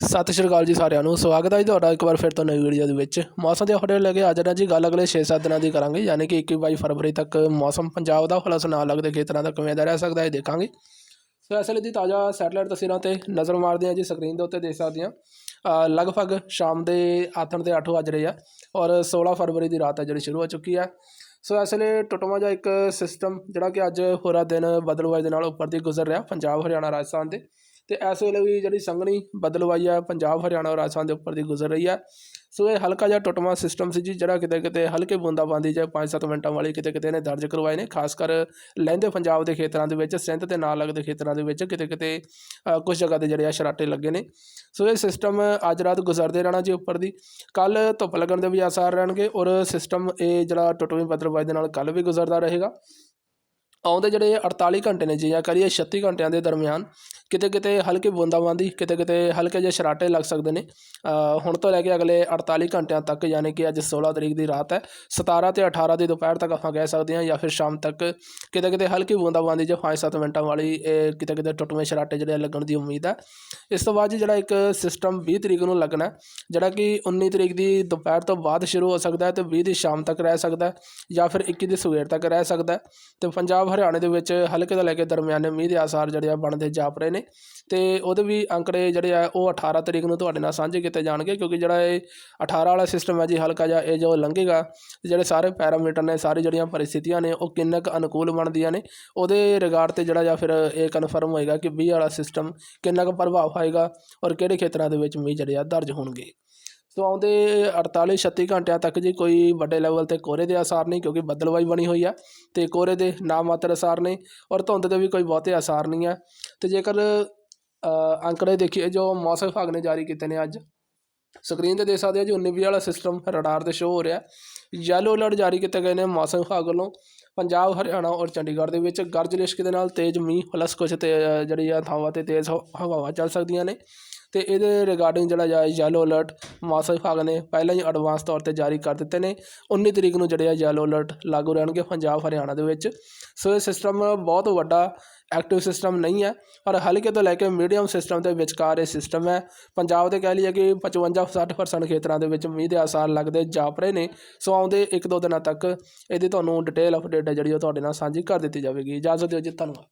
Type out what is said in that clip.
ਸਤਿ ਸ਼੍ਰੀ ਅਕਾਲ ਜੀ ਸਾਰਿਆਂ ਨੂੰ। ਸਵਾਗਤ ਹੈ ਜੀ ਤੁਹਾਡਾ ਇੱਕ ਵਾਰ ਫਿਰ ਤੋਂ ਨਵੀਂ ਵੀਡੀਓ ਦੇ ਵਿੱਚ। ਮੌਸਮ ਦੇ ਅਪਡੇਟ ਲੈ ਕੇ ਆ ਹਾਂ ਜੀ ਗੱਲ ਅਗਲੇ 6-7 ਦਿਨਾਂ ਦੀ ਕਰਾਂਗੇ। ਯਾਨੀ ਕਿ 21 22 ਫਰਵਰੀ ਤੱਕ ਮੌਸਮ ਪੰਜਾਬ ਦਾ ਫਲਸ ਸੁਣਾ ਲੱਗਦੇ ਖੇਤਰਾਂ ਦਾ ਕਿਵੇਂ ਦਾ ਰਹਿ ਸਕਦਾ ਹੈ ਦੇਖਾਂਗੇ। ਸੋ ਇਸ ਵੇਲੇ ਦੀ ਤਾਜ਼ਾ ਸੈਟਲਾਈਟ ਤਸਵੀਰਾਂ ਤੇ ਨਜ਼ਰ ਮਾਰਦੇ ਹਾਂ ਜੀ ਸਕਰੀਨ ਦੇ ਉੱਤੇ ਦੇਖ ਸਕਦੇ ਹਾਂ। ਲਗਭਗ ਸ਼ਾਮ ਦੇ ਆਥਣ ਦੇ 8 ਵੱਜ ਰਹੇ ਆ ਔਰ 16 ਫਰਵਰੀ ਦੀ ਰਾਤ ਹੈ ਜਿਹੜੀ ਸ਼ੁਰੂ ਹੋ ਚੁੱਕੀ ਹੈ ਸੋ ਇਸ ਲਈ ਟੁੱਟਵਾਂ ਜਿਹਾ ਇੱਕ ਸਿਸਟਮ ਜਿਹੜਾ ਕਿ ਅੱਜ ਹੋਰਾ ਦਿਨ ਬਦਲਵਾਈ ਦੇ ਨਾਲ ਉੱਪਰ ਦੀ ਗੁਜ਼ਰ ਰਿਹਾ, ਪੰਜਾਬ, ਹਰਿਆਣਾ, ਰਾਜਸਥਾਨ ਦੇ। ਤੇ ਇਸ ਵੇਲੇ ਵੀ ਜਿਹੜੀ ਸੰਘਣੀ ਬਦਲਵਾਈ ਆ ਪੰਜਾਬ ਹਰਿਆਣਾ ਔਰ ਰਾਜਸਥਾਨ ਦੇ ਉੱਪਰ ਦੀ ਗੁਜ਼ਰ ਰਹੀ ਹੈ ਸੋ ਇਹ ਹਲਕਾ ਜਿਹਾ ਟੁੱਟਵਾਂ ਸਿਸਟਮ ਸੀ ਜੀ ਜਿਹੜਾ ਕਿਤੇ ਕਿਤੇ ਹਲਕੇ ਬੂੰਦਾਬਾਂਦੀ ਜਾਂ 5-7 ਮਿੰਟਾਂ ਵਾਲੀ ਕਿਤੇ ਕਿਤੇ ਨੇ ਦਰਜ ਕਰਵਾਏ ਨੇ ਖਾਸ ਕਰ ਲਹਿੰਦੇ ਪੰਜਾਬ ਦੇ ਖੇਤਰਾਂ ਦੇ ਵਿੱਚ ਸਿੰਧ ਤੇ ਨਾਲ ਲੱਗਦੇ ਖੇਤਰਾਂ ਦੇ ਵਿੱਚ ਕਿਤੇ ਕਿਤੇ ਅ, ਕੁਝ ਜਗ੍ਹਾ ਤੇ ਜਿਹੜੇ ਆ ਸ਼ਰਾਟੇ ਲੱਗੇ ਨੇ। ਸੋ ਇਹ ਸਿਸਟਮ ਅੱਜ ਰਾਤ ਗੁਜ਼ਰਦੇ ਰਹਿਣਾ ਜੀ ਉੱਪਰ ਦੀ। ਕੱਲ ਧੁੱਪ ਲੱਗਣ ਦੇ ਵੀ ਆਸਾਰ ਰਹਿਣਗੇ ਔਰ ਸਿਸਟਮ ਇਹ ਜਿਹੜਾ ਟੁੱਟਵੀਂ ਬਦਲਵਾਈ ਦੇ ਨਾਲ ਕੱਲ ਵੀ ਗੁਜ਼ਰਦਾ ਰਹੇਗਾ। ਆਉਂਦੇ ਜਿਹੜੇ 48 ਘੰਟੇ ਨੇ ਜੀ, ਜਾਂ ਕਰੀਏ 36 ਘੰਟਿਆਂ ਦੇ ਦਰਮਿਆਨ, ਕਿਤੇ ਕਿਤੇ ਹਲਕੀ ਬੂੰਦਾਬਾਂਦੀ ਕਿਤੇ ਕਿਤੇ ਹਲਕੇ ਜਿਹੇ ਸ਼ਰਾਟੇ ਲੱਗ ਸਕਦੇ ਨੇ। ਹੁਣ ਤੋਂ ਲੈ ਕੇ ਅਗਲੇ 48 ਘੰਟਿਆਂ ਤੱਕ, ਯਾਨੀ ਕਿ ਅੱਜ 16 ਤਰੀਕ ਦੀ ਰਾਤ ਹੈ 17 ਤੇ 18 ਦੀ ਦੁਪਹਿਰ ਤੱਕ ਆਪਾਂ ਕਹਿ ਸਕਦੇ ਹਾਂ, ਜਾਂ ਫਿਰ ਸ਼ਾਮ ਤੱਕ ਕਿਤੇ ਕਿਤੇ ਹਲਕੀ ਬੂੰਦਾਬਾਂਦੀ ਜਾਂ 5-7 ਮਿੰਟਾਂ ਵਾਲੀ ਕਿਤੇ ਕਿਤੇ ਟੁੱਟਵੇਂ ਸ਼ਰਾਟੇ ਜਿਹੜੇ ਲੱਗਣ ਦੀ ਉਮੀਦ ਹੈ। ਇਸ ਤੋਂ ਬਾਅਦ ਜੀ ਜਿਹੜਾ ਇੱਕ ਸਿਸਟਮ 20 ਤਰੀਕ ਨੂੰ ਲੱਗਣਾ ਜਿਹੜਾ ਕਿ 19 ਤਰੀਕ ਦੀ ਦੁਪਹਿਰ ਤੋਂ ਬਾਅਦ ਸ਼ੁਰੂ ਹੋ ਸਕਦਾ ਹੈ ਤੇ 20 ਦੀ ਸ਼ਾਮ ਤੱਕ ਰਹਿ ਸਕਦਾ ਹੈ, ਜਾਂ ਫਿਰ 21 ਦੀ ਸਵੇਰ ਤੱਕ ਰਹਿ ਸਕਦਾ ਹੈ। ਤੇ ਪੰਜਾਬ ਹਰਿਆਣੇ ਦੇ ਵਿੱਚ ਹਲਕੇ ਤੋਂ ਲੈ ਕੇ ਦਰਮਿਆਨੇ ਮੀਂਹ ਦੇ ਆਸਾਰ ਜਿਹੜੇ ਆ ਬਣਦੇ ਜਾਪ ਰਹੇ ਨੇ। ਤੇ ਉਹਦੇ ਵੀ ਅੰਕੜੇ ਜਿਹੜੇ ਆ ਉਹ 18 ਤਰੀਕ ਨੂੰ ਤੁਹਾਡੇ ਨਾਲ ਸਾਂਝੇ ਕੀਤੇ ਜਾਣਗੇ ਕਿਉਂਕਿ ਜਿਹੜਾ ਇਹ 18 ਵਾਲਾ ਸਿਸਟਮ ਹੈ ਜੀ, ਹਲਕਾ ਜਿਹਾ ਇਹ ਜੋ ਲੰਘੇਗਾ ਤੇ ਜਿਹੜੇ ਸਾਰੇ ਪੈਰਾਮੀਟਰ ਨੇ, ਸਾਰੀ ਜਿਹੜੀਆਂ ਪਰਿਸਥਿਤੀਆਂ ਨੇ, ਉਹ ਕਿੰਨਾ ਕੁ ਅਨੁਕੂਲ ਬਣਦੀਆਂ ਨੇ। ਉਹਦੇ ਰਿਗਾਰਡ ਤੇ ਜਿਹੜਾ ਜਾਂ ਫਿਰ ਇਹ ਕਨਫਰਮ ਹੋਏਗਾ ਕਿ 20 ਵਾਲਾ ਸਿਸਟਮ ਕਿੰਨਾ ਕੁ ਪ੍ਰਭਾਵ ਪਾਏਗਾ ਔਰ ਕਿਹੜੇ ਖੇਤਰਾਂ ਦੇ ਵਿੱਚ ਮੀਂਹ ਜਿਹੜੇ ਆ ਦਰਜ ਹੋਣਗੇ। ਸੋ ਆਉਂਦੇ 48 36 ਘੰਟਿਆਂ ਤੱਕ ਜੀ ਕੋਈ ਵੱਡੇ ਲੈਵਲ ਤੇ ਕੋਹਰੇ ਦੇ ਆਸਾਰ ਨਹੀਂ, ਕਿਉਂਕਿ ਬੱਦਲਵਾਈ ਬਣੀ ਹੋਈ ਆ ਤੇ ਕੋਹਰੇ ਦੇ ਨਾ ਮਾਤਰ ਆਸਾਰ ਨੇ ਔਰ ਧੁੰਦ ਦੇ ਵੀ ਕੋਈ ਬਹੁਤੇ ਆਸਾਰ ਨਹੀਂ ਆ। ਤੇ ਜੇਕਰ ਅੰਕੜੇ ਦੇਖੀਏ ਜੋ ਮੌਸਮ ਵਿਭਾਗ ਨੇ ਜਾਰੀ ਕੀਤੇ ਨੇ ਅੱਜ, ਸਕਰੀਨ ਤੇ ਦੇਖ ਸਕਦੇ ਹੋ ਜੀ 19 ਵਾਲਾ ਸਿਸਟਮ ਰਡਾਰ ਤੇ ਸ਼ੋ ਹੋ ਰਿਹਾ। ਯੈਲੋ ਅਲਰਟ ਜਾਰੀ ਕੀਤੇ ਗਏ ਨੇ ਮੌਸਮ ਵਿਭਾਗ ਵੱਲੋਂ। ਪੰਜਾਬ, ਹਰਿਆਣਾ ਔਰ ਚੰਡੀਗੜ੍ਹ ਦੇ ਵਿੱਚ ਗਰਜ ਲਿਸ਼ਕ ਦੇ ਨਾਲ ਤੇਜ਼ ਮੀਂਹ ਪਲੱਸ ਕੁਝ ਤੇ ਜਿਹੜੀ ਆ ਥਾਵਾਂ ਤੇ ਤੇਜ਼ ਹਵਾਵਾਂ ਚੱਲ ਸਕਦੀਆਂ ਨੇ। ਤੇ ਇਹਦੇ ਰਿਗਾਰਡਿੰਗ ਜਿਹੜਾ ਜਾ ਯੈਲੋ ਅਲਰਟ ਮੌਸਮ ਵਿਭਾਗ ਨੇ ਪਹਿਲਾਂ ਹੀ ਐਡਵਾਂਸ ਤੌਰ ਤੇ ਜਾਰੀ ਕਰ ਦਿੱਤੇ ਨੇ। 19 ਤਰੀਕ ਨੂੰ ਜਿਹੜੇ ਆ ਯੈਲੋ ਅਲਰਟ ਲਾਗੂ ਰਹਿਣਗੇ ਪੰਜਾਬ, ਹਰਿਆਣਾ ਦੇ ਵਿੱਚ। ਸੋ ਇਹ ਸਿਸਟਮ ਬਹੁਤ ਵੱਡਾ ਐਕਟਿਵ ਸਿਸਟਮ ਨਹੀਂ ਹੈ, ਪਰ ਹਲਕੇ ਤੋਂ ਲੈ ਕੇ ਮੀਡੀਅਮ ਸਿਸਟਮ ਦੇ ਵਿਚਕਾਰ ਇਹ ਸਿਸਟਮ ਹੈ। ਪੰਜਾਬ ਦੇ ਕਹਿ ਲਈਏ ਕਿ 55-60% ਖੇਤਰਾਂ ਦੇ ਵਿੱਚ ਮੀਂਹ ਦੇ ਆਸਾਰ ਲੱਗਦੇ ਜਾਪ ਰਹੇ ਨੇ। ਸੋ ਆਉਂਦੇ ਇੱਕ ਦੋ ਦਿਨਾਂ ਤੱਕ ਇਹਦੀ ਤੁਹਾਨੂੰ ਡਿਟੇਲ ਅਪਡੇਟ ਹੈ ਜਿਹੜੀ ਉਹ ਤੁਹਾਡੇ ਨਾਲ ਸਾਂਝੀ ਕਰ ਦਿੱਤੀ ਜਾਵੇਗੀ। ਇਜਾਜ਼ਤ ਦਿਓ ਜੀ, ਧੰਨਵਾਦ।